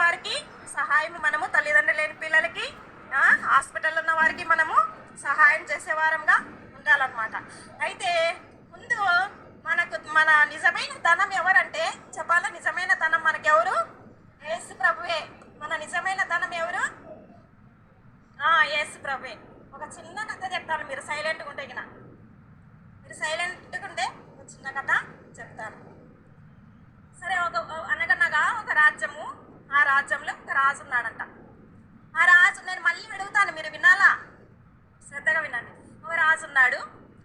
వారికి సహాయం మనము తల్లిదండ్రులు లేని పిల్లలకి హాస్పిటల్ ఉన్న వారికి మనము సహాయం చేసేవారంగా ఉండాలన్నమాట. అయితే ముందు మనకు మన నిజమైన ధనం ఎవరంటే చెప్పాలా? నిజమైన ధనం మనకెవరు? యేసు ప్రభువే. మన నిజమైన ధనం ఎవరు? ఏసు యేసు ప్రభువే. ఒక చిన్న కథ చెప్తాను మీరు సైలెంట్గా ఉంటే గిన. మీరు సైలెంట్గా ఉంటే ఒక చిన్న కథ చెప్తాను. సరే ఒక అనగనగా ఒక రాజ్యము ఆ రాజ్యంలో ఒక రాజు ఉన్నాడంట. ఆ రాజు నేను మళ్ళీ అడుగుతాను మీరు వినాలా? శ్రద్ధగా వినండి. ఒక రాజు ఉన్నాడు.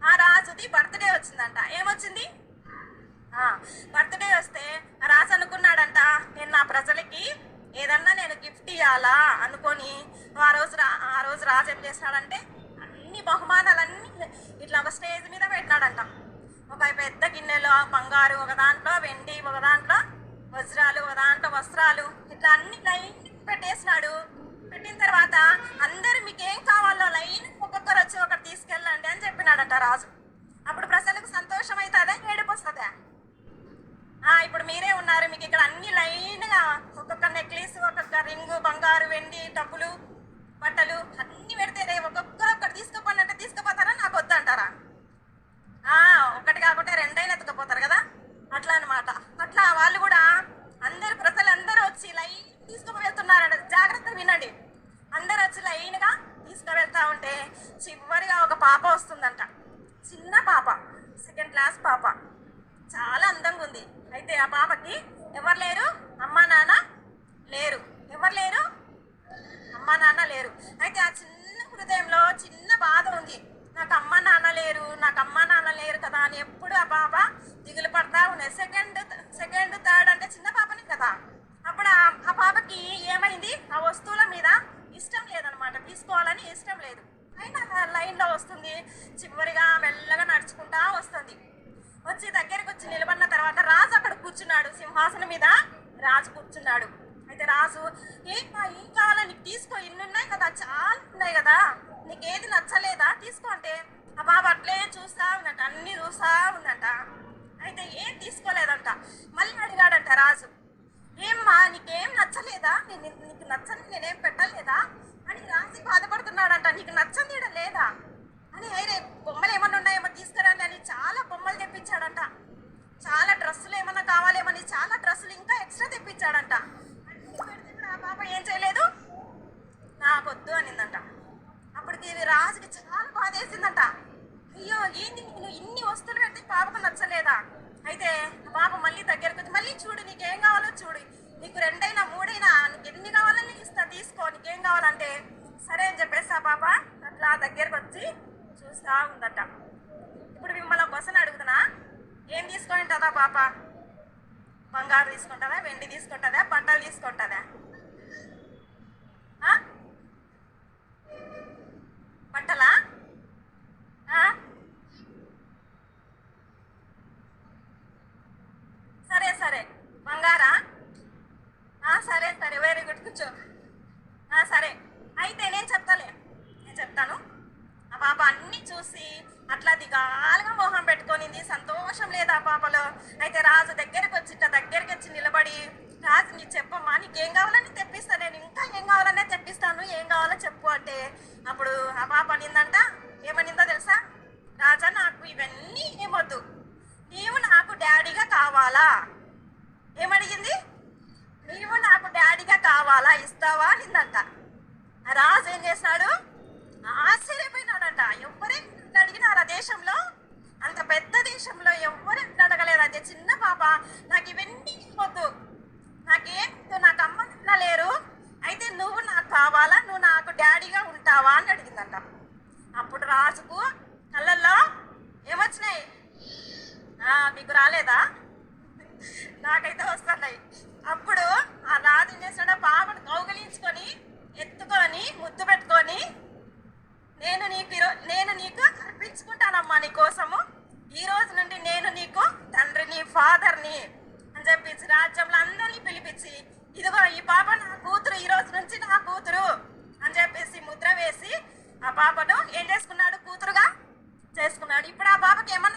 ఆ రాజుది బర్త్డే వచ్చిందంట. ఏమొచ్చింది? బర్త్డే వస్తే ఆ రాజు అనుకున్నాడంట నేను నా ప్రజలకి ఏదన్నా నేను గిఫ్ట్ ఇవ్వాలా అనుకొని ఆ రోజు రా ఆ రోజు రాజు ఏం చేస్తాడంటే అన్ని బహుమానాలన్నీ ఇట్లా ఒక స్టేజ్ మీద పెట్టినాడంట. ఒక పెద్ద గిన్నెలో బంగారు ఒక దాంట్లో వెండి ఒక దాంట్లో వజ్రాలు దాంట్లో వస్త్రాలు ఇట్లా అన్ని లైన్ పెట్టేసినాడు. పెట్టిన తర్వాత అందరూ మీకు ఏం కావాలో లైన్ ఒక్కొక్కరు వచ్చి ఒకటి తీసుకెళ్ళండి అని చెప్పినాడంట రాజు. అప్పుడు ప్రజలకు సంతోషం అవుతుందా ఏడుపు వస్తుందా ఆ, ఇప్పుడు మీరే ఉన్నారు. మీకు ఇక్కడ అన్ని లైన్గా ఒక్కొక్క నెక్లెస్ ఒక్కొక్క రింగు బంగారు వెండి డబ్బులు బట్టలు అన్ని పెడితే ఒక్కొక్క ఒక్కొక్కరు ఒక్కటి తీసుకుపోండి అంటే తీసుకుపోతారా నాకు వద్దంటారా ఆ, ఒకటి కాకుంటే రెండైనా ఎత్తుకుపోతారు కదా అట్లా అన్నమాట అట్లా వాళ్ళు కూడా అందరు ప్రజలు అందరూ వచ్చి లైన్ తీసుకువెళ్తున్నారంట జాగ్రత్త వినండి అందరూ వచ్చి లైన్గా తీసుకువెళ్తా ఉంటే చివరిగా ఒక పాప వస్తుందంట. చిన్న పాప సెకండ్ క్లాస్ పాప. చాలా అందంగా ఉంది. అయితే ఆ పాపకి ఎవరు లేరు? అమ్మా నాన్న లేరు. ఎవరు లేరు? అమ్మా నాన్న లేరు. అయితే ఆ చిన్న హృదయంలో చిన్న బాధ ఉంది. నాకు అమ్మ నాన్న లేరు నాకు అమ్మ నాన్న లేరు కదా అని ఎప్పుడు ఆ పాప దిగులు పడతా ఉన్నాయి సెకండ్ సెకండ్ థర్డ్ అంటే చిన్న పాపని కదా. అప్పుడు ఆ- పాపకి ఏ ఆ వస్తువుల మీద ఇష్టం లేదనమాట తీసుకోవాలని ఇష్టం లేదు అయినా లైన్లో వస్తుంది చివరిగా మెల్లగా నడుచుకుంటా వస్తుంది వచ్చి దగ్గరికి వచ్చి నిలబడిన తర్వాత రాజు అక్కడ కూర్చున్నాడు. సింహాసనం మీద రాజు కూర్చున్నాడు. అయితే రాజు ఏంటా ఏం కావాలా? నీకు తీసుకో ఇన్ని ఉన్నాయి కదా చాలా ఉన్నాయి కదా. నీకు ఏది నచ్చలేదా? తీసుకో అంటే. ఆ బాబు అట్లే చూస్తా ఉందంట అన్ని చూస్తా ఉందంట. అయితే ఏం తీసుకోలేదంట? మళ్ళీ అడిగాడంట రాజు. ఏమ్మా నీకేం నచ్చలేదా? నేను నీకు నచ్చని నేనేం పెట్టలేదా? అని రాజు బాధపడుతున్నాడంట. నీకు నచ్చని ఈడ లేదా? అని అయిరే బొమ్మలు ఏమన్నా ఉన్నాయేమో తీసుకురండి అని చాలా బొమ్మలు తెప్పించాడంట. చాలా డ్రెస్సులు ఎక్స్ట్రా తెప్పించాడంట. పెడితే కూడా ఆ పాప ఏం చేయలేదు? నాకొద్దు అనిందంట. అప్పటికి ఇది రాజుకి చాలా బాధ వేసిందంట. అయ్యో ఏంది నువ్వు ఇన్ని వస్తువులు పెడితే పాపకు నచ్చలేదా? అయితే పాప మళ్ళీ దగ్గరకు వచ్చి మళ్ళీ చూడు నీకేం కావాలో చూడు. నీకు రెండైనా మూడైనా నీకు ఎన్ని కావాలో నీకు ఇస్తా తీసుకో. నీకేం కావాలంటే సరే అని చెప్పేసి ఆ పాప. అట్లా దగ్గరకు వచ్చి చూస్తా ఉందట. ఇప్పుడు మిమ్మల్ని ఒక క్వశ్చన్ అడుగుతున్నా. ఏం తీసుకుంటుందా పాప? బంగారు తీసుకుంటుందా వెండి తీసుకుంటుందా బట్టలు తీసుకుంటుందా బట్టలా? సరే సరే. బంగారా? సరే సరే. వెరీ గుడ్ కూర్చో. సరే. అయితే నేను చెప్తాలే. నేను చెప్తాను. పాప అన్ని చూసి అట్లా దిగాలుగా మొహం పెట్టుకొనింది. సంతోషం లేదు ఆ పాపలో. అయితే రాజు దగ్గరకు వచ్చి దగ్గరికి వచ్చి నిలబడి రాజు నీకు చెప్పమ్మా నీకేం కావాలని తెప్పిస్తా. నేను ఇంకా ఏం కావాలనే తెప్పిస్తాను. ఏం కావాలో చెప్పు అంటే. అప్పుడు ఆ పాప అనిందంట ఏమనిందో తెలుసా? రాజా నాకు ఇవన్నీ ఏమొద్దు నీవు నాకు డాడీగా కావాలా? ఏమడిగింది? నీవు నాకు డాడీగా కావాలా? ఇస్తావా? అనిందంట. రాజు ఏం చేస్తాడు ఆశ్చర్యపోయి దేశంలో అంత పెద్ద దేశంలో ఎవరు అడగలేదు. అదే చిన్న పాప. నాకు ఇవన్నీ వద్దు నాకేం నాకు అమ్మ లేరు. అయితే నువ్వు నాకు కావాలా? నువ్వు నాకు డాడీగా ఉంటావా? అని అడిగిందంట. అప్పుడు రాజుకు కళ్ళల్లో ఏమొచ్చినాయి? మీకు రాలేదా? నాకైతే వస్తున్నాయి. అప్పుడు ఆ రాజు ఏం చేస్తాడో పాపను కౌగిలించుకొని ఎత్తుకొని ముద్దు పెట్టుకొని నేను నీకు ఈరో- నేను నీకు అర్పించుకుంటానమ్మా నీ కోసము ఈ రోజు నుండి నేను నీకు తండ్రిని ఫాదర్ని అని చెప్పేసి రాజ్యంలో అందరినీ పిలిపించి ఇదిగో ఈ పాప నా కూతురు ఈ రోజు నుంచి నా కూతురు అని చెప్పేసి ముద్ర వేసి ఆ పాపను ఏం చేసుకున్నాడు? కూతురుగా చేసుకున్నాడు. ఇప్పుడు ఆ పాపకి ఏమన్నా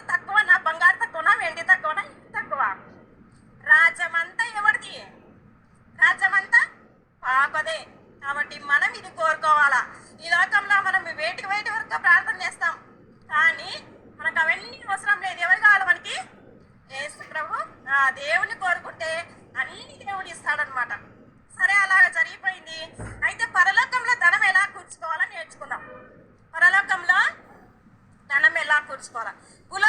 దేవుడు ఇస్తాడనమాట సరే అలాగ జరిగిపోయింది. అయితే పరలోకంలో ధనం ఎలా కూర్చుకోవాలో నేర్చుకున్నాం పరలోకంలో ధనం ఎలా కూర్చుకోవాలా? కుల